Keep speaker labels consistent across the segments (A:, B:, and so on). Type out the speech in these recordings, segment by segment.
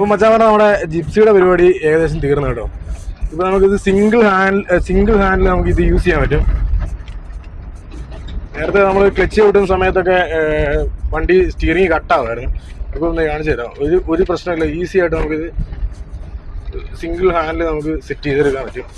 A: അപ്പോൾ മച്ചാൻ നമ്മുടെ ജിപ്സിയുടെ പരിപാടി ഏകദേശം തീർന്നു കേട്ടോ. ഇപ്പോൾ നമുക്കിത് സിംഗിൾ ഹാൻഡ് സിംഗിൾ ഹാൻഡിൽ നമുക്ക് ഇത് യൂസ് ചെയ്യാൻ പറ്റും. നേരത്തെ നമ്മൾ ക്ലച്ച് ചവിട്ടുന്ന സമയത്തൊക്കെ വണ്ടി സ്റ്റിയറിംഗ് കട്ടാവുമായിരുന്നു ഇപ്പോൾ ഒന്ന് കാണിച്ചു തരാം. ഒരു ഒരു പ്രശ്നമില്ല. ഈസി ആയിട്ട് നമുക്കിത് സിംഗിൾ ഹാൻഡിൽ നമുക്ക് സെറ്റ് ചെയ്തെടുക്കാൻ പറ്റും.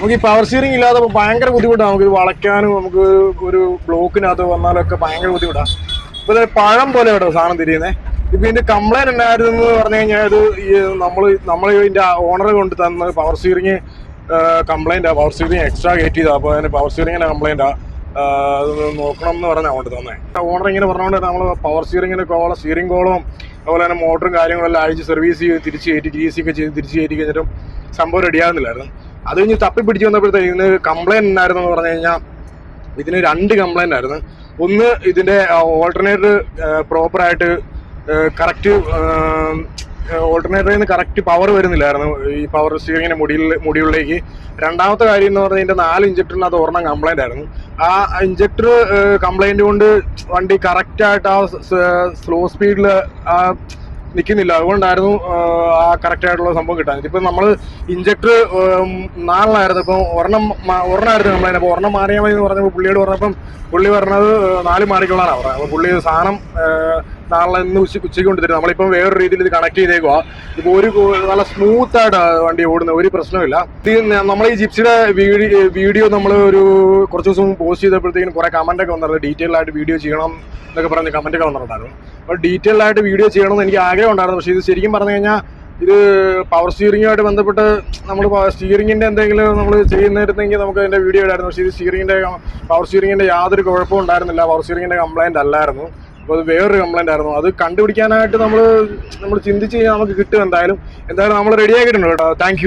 A: നമുക്ക് ഈ പവർ സ്റ്റിയറിംഗ് ഇല്ലാതെ ഭയങ്കര ബുദ്ധിമുട്ടാണ്. നമുക്ക് ഇത് വളയ്ക്കാനും നമുക്ക് ഒരു ബ്ലോക്കിനകത്ത് വന്നാലൊക്കെ ഭയങ്കര ബുദ്ധിമുട്ടാണ് ഇപ്പൊ ഇത് പഴം പോലെ കേട്ടോ സാധനം തിരിയുന്നേ. ഇപ്പൊ ഇതിന്റെ കംപ്ലൈന്റ് ഉണ്ടായിരുന്നു എന്ന് പറഞ്ഞു കഴിഞ്ഞാൽ ഈ നമ്മൾ നമ്മൾ ഇതിന്റെ ഓണർ കൊണ്ട് തന്ന പവർ സ്റ്റിയറിംഗ് ആ പവർ സ്റ്റിയറിംഗ് എക്സ്ട്രാ കയറ്റി ചെയ്താ. അപ്പൊ അതിന് പവർ സ്റ്റിയറിംഗിന്റെ കംപ്ലൈന്റ് ആ. നോക്കണം എന്ന് പറഞ്ഞാൽ കൊണ്ട് തന്നെ. ഓണർ ഇങ്ങനെ പറഞ്ഞുകൊണ്ട് നമ്മൾ പവർ സ്റ്റിയറിംഗിന് കോളം സ്റ്റിയറിംഗ് കോളവും അതുപോലെ തന്നെ മോട്ടറും കാര്യങ്ങളെല്ലാം അഴിച്ച് സർവീസ് ചെയ്ത് തിരിച്ച് കയറ്റി ഗ്രീസ് ഒക്കെ ചെയ്ത് തിരിച്ച് കയറ്റി കഴിഞ്ഞിട്ടും സംഭവം റെഡിയാകുന്നില്ലായിരുന്നു അത് കഴിഞ്ഞ് തപ്പി പിടിച്ചു വന്നപ്പോഴത്തേക്ക് ഇതിന് കംപ്ലൈന്റ് ഉണ്ടായിരുന്നു എന്ന് പറഞ്ഞു കഴിഞ്ഞാൽ ഇതിന് രണ്ട് കംപ്ലൈന്റ് ആയിരുന്നു. ഒന്ന് ഇതിന്റെ ഓൾട്ടർനേറ്റർ പ്രോപ്പറായിട്ട് കറക്റ്റ് ഓൾട്ടർനേറ്ററിൽ നിന്ന് കറക്റ്റ് പവർ വരുന്നില്ലായിരുന്നു. ഈ പവർ സ്റ്റിയറിങ്ങിന്റെ മുടിയിൽ മുടികളിലേക്ക് രണ്ടാമത്തെ കാര്യം എന്ന് പറഞ്ഞാൽ ഇതിന്റെ നാല് ഇഞ്ചക്ടറിന് അത് ഒരെണ്ണം കംപ്ലൈന്റ് ആയിരുന്നു. ആ ഇഞ്ചക്ടർ കംപ്ലൈന്റ് കൊണ്ട് വണ്ടി കറക്റ്റ് ആയിട്ട് ആ സ്ലോ സ്പീഡിൽ ആ നിൽക്കുന്നില്ല അതുകൊണ്ടായിരുന്നു ആ കറക്റ്റ് ആയിട്ടുള്ള സംഭവം കിട്ടാൻ ഇപ്പം നമ്മൾ ഇഞ്ചക്ടർ നാലിനായിരുന്നു ഇപ്പം ഒരെണ്ണം ഒരെണ്ണമായിരുന്നു കംപ്ലൈന്റ് അപ്പോൾ ഒരെണ്ണം മാറിയാൽ മതി എന്ന് പറഞ്ഞപ്പോൾ പുള്ളിയോട് പറഞ്ഞപ്പം പുള്ളി പറഞ്ഞത് നാല് മാറിക്കൊള്ളാനാണ് പറഞ്ഞത്. അപ്പോൾ പുള്ളി സാധനം നാളെ ഇന്ന് ഉച്ച ഉച്ചയ്ക്ക് കൊണ്ടുതരും. നമ്മളിപ്പം വേറൊരു രീതിയിൽ ഇത് കണക്ട് ചെയ്തേക്കുക ഇപ്പോൾ ഒരു നല്ല സ്മൂത്ത് ആയിട്ട് വണ്ടി ഓടുന്നത്. ഒരു പ്രശ്നമില്ല ഇത് നമ്മൾ ഈ ജിപ്സിയുടെ വീഡിയോ നമ്മൾ ഒരു കുറച്ച് ദിവസം പോസ്റ്റ് ചെയ്തപ്പോഴത്തേക്കും കുറേ കമന്റ് ഒക്കെ വന്നിട്ടുണ്ട്. ഡീറ്റെയിൽ ആയിട്ട് വീഡിയോ ചെയ്യണം എന്നൊക്കെ പറഞ്ഞ് കമന്റ് ഒക്കെ വന്നിട്ടുണ്ടായിരുന്നു. അപ്പോൾ ഡീറ്റെയിൽ ആയിട്ട് വീഡിയോ ചെയ്യണമെന്ന് എനിക്ക് ആഗ്രഹം ഉണ്ടായിരുന്നു. പക്ഷേ ഇത് ശരിക്കും പറഞ്ഞു കഴിഞ്ഞാൽ ഇത് പവർ സ്റ്റിയറിംഗുമായിട്ട് ബന്ധപ്പെട്ട് നമ്മൾ സ്റ്റിയറിംഗിന്റെ എന്തെങ്കിലും നമ്മൾ ചെയ്യുന്നിരുന്നെങ്കിൽ നമുക്ക് അതിന്റെ വീഡിയോ ഇടായിരുന്നു. പക്ഷേ ഇത് സ്റ്റിയറിംഗിന്റെ പവർ സ്റ്റിയറിംഗിന്റെ യാതൊരു കുഴപ്പവും ഉണ്ടായിരുന്നില്ല. പവർ സ്റ്റിയറിംഗിന്റെ കംപ്ലയിന്റ് അല്ലായിരുന്നു. അപ്പോൾ അത് വേറൊരു കംപ്ലൈന്റ് ആയിരുന്നു. അത് കണ്ടുപിടിക്കാനായിട്ട് നമ്മൾ നമ്മൾ ചിന്തിച്ച് കഴിഞ്ഞാൽ നമുക്ക് കിട്ടും എന്തായാലും. എന്തായാലും നമ്മൾ റെഡി ആക്കിയിട്ടുണ്ട് കേട്ടോ. താങ്ക്